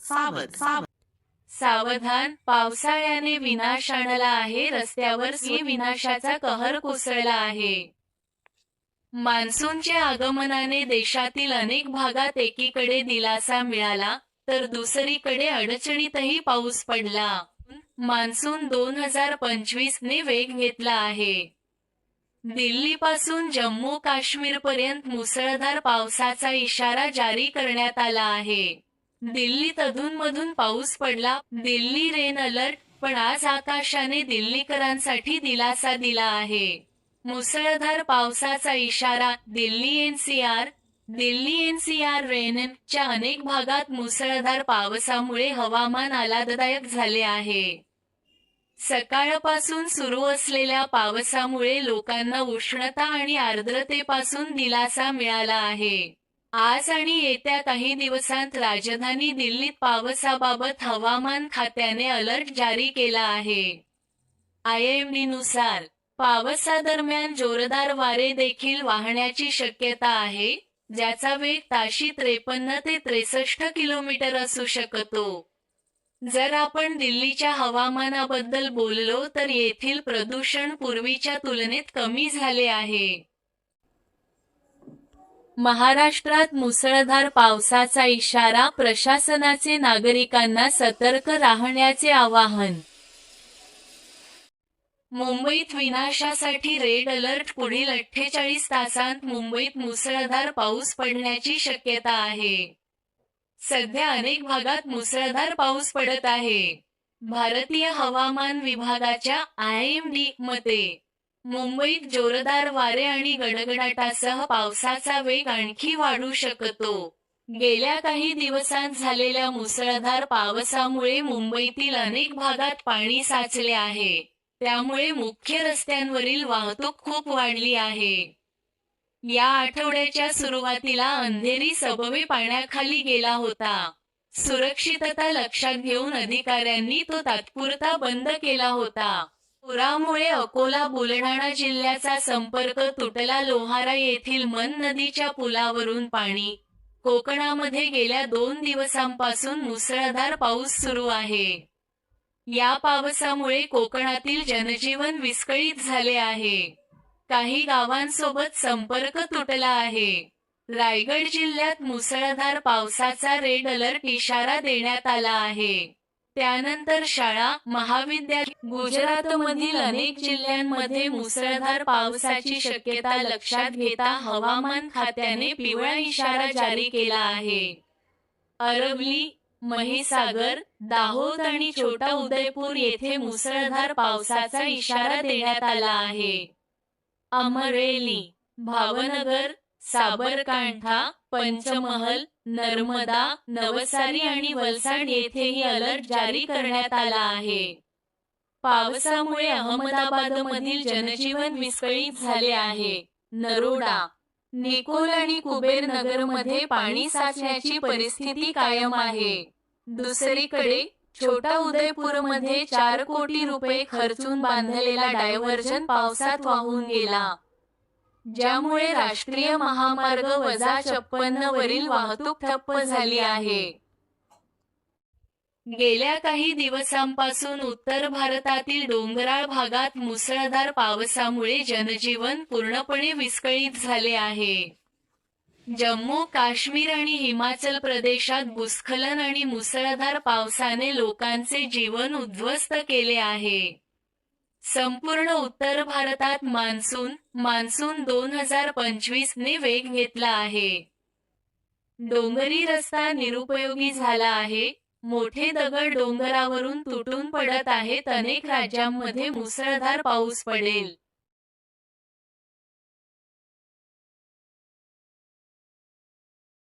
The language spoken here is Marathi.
सावध सावध. सावधान पावसाळ्याने विनाश आणला आहे रस्त्यावर स्वी विनाशाचा कहर कोसळला आहे. मान्सूनच्या आगमनाने देशातील अनेक भागात एकीकडे दिलासा मिळाला तर दुसरीकडे अडचणीतही पाऊस पडला. मान्सून दोन हजार पंचवीस ने वेग घेतला आहे. दिल्लीपासून जम्मू काश्मीर पर्यंत मुसळधार पावसाचा इशारा जारी करण्यात आला आहे. दिल्लीत अधूनमधून पाऊस पडला. Delhi rain alert. पण आज आकाशाने दिल्लीकरांसाठी दिलासा दिला आहे. मुसळधार पावसाचा इशारा. दिल्ली एनसीआर दिल्ली एनसीआर रेनच्या अनेक भागात मुसळधार पावसामुळे हवामान आल्हाददायक झाले आहे. सकाळपासून सुरू असलेल्या पावसामुळे लोकांना उष्णता आणि आर्द्रतेपासून दिलासा मिळाला आहे. आज आणि येत्या काही दिवसांत राजधानी दिल्लीत पावसाबाबत हवामान खात्याने अलर्ट जारी केला आहे. आयएमडी नुसार पावसादरम्यान जोरदार वारे देखील वाहण्याची शक्यता आहे ज्याचा वेग ताशी त्रेपन्न ते त्रेसष्ट किलोमीटर असू शकतो. जर आपण दिल्लीच्या हवामानाबद्दल बोललो तर येथील प्रदूषण पूर्वीच्या तुलनेत कमी झाले आहे. महाराष्ट्रात मुसळधार पावसाचा इशारा प्रशासनाचे नागरिकांना सतर्क राहण्याचे आवाहन. मुंबईत विनाशासाठी रेड अलर्ट पुढील अठ्ठेचाळीस तासांत मुंबईत मुसळधार पाऊस पडण्याची शक्यता आहे. सध्या अनेक भागात मुसळधार पाऊस पडत आहे. भारतीय हवामान विभागाच्या आय एम डी मते मुंबईत जोरदार वारे आणि गडगडाटासह पावसाचा वेग आणखी वाढू शकतो. गेल्या काही दिवसांत झालेल्या मुसळधार पावसामुळे मुंबईतील अनेक भागात पाणी साचले आहे. त्यामुळे मुख्य रस्त्यांवरील वाहतूक खूप वाढली आहे. या आठवड्याच्या सुरुवातीला अंधेरी सबवे पाण्याखाली गेला होता. सुरक्षितता लक्षात घेऊन अधिकाऱ्यांनी तो तात्पुरता बंद केला होता. पुरामुळे अकोला बुलढाणा जिल्ह्याचा संपर्क तुटला लोहारा येथील मन नदीच्या पुलावरून पाणी. कोकणामध्ये गेल्या दोन दिवसांपासून मुसळधार पाऊस सुरू आहे. या पावसामुळे कोकणातील जनजीवन विस्कळीत झाले आहे. काही गावांसोबत संपर्क तुटला आहे. रायगड जिल्ह्यात मुसळधार पावसाचा रेड अलर्ट इशारा देण्यात आला आहे. त्यानंतर शाळा महाविद्यालय गुजरातमधील अनेक जिल्ह्यांमध्ये मुसळधार पावसाची शक्यता लक्षात घेता हवामान खात्याने पिवळा इशारा जारी केला आहे. अरबली महिसागर दाहोद आणि छोटा उदयपूर येथे मुसळधार पावसाचा इशारा देण्यात आला आहे. अमरेली भावनगर साबरकांठा पंचमहल नर्मदा नवसारी आणि वलसाड येथेही अलर्ट जारी करण्यात आला आहे. पावसामुळे अहमदाबादमधील जनजीवन विस्कळीत झाले आहे. नरोडा निकोल आणि कुबेर नगरमध्ये पाणी साचण्याची परिस्थिती कायम आहे. दुसरीकडे छोटा उदयपूरमध्ये चार कोटी रुपये खर्चून बांधलेला डायव्हर्जन पावसात वाहून गेला. ज्यामुळे राष्ट्रीय महामार्ग वजा छप्पन्न वरील वाहतूक ठप्प झाली आहे. गेल्या काही दिवसांपासून उत्तर भारतातील डोंगराळ भागात मुसळधार पावसामुळे जनजीवन पूर्णपणे विस्कळीत झाले आहे. जम्मू काश्मीर आणि हिमाचल प्रदेशात भूस्खलन आणि मुसळधार पावसाने लोकांचे जीवन उद्ध्वस्त केले आहे. संपूर्ण उत्तर भारतात मान्सून मान्सून दोन हजार पंचवीस ने वेग घेतला आहे. डोंगरी रस्ता निरुपयोगी झाला आहे. मोठे दगड डोंगरावरून तुटून पडत आहेत. अनेक राज्यांमध्ये मुसळधार पाऊस पडेल.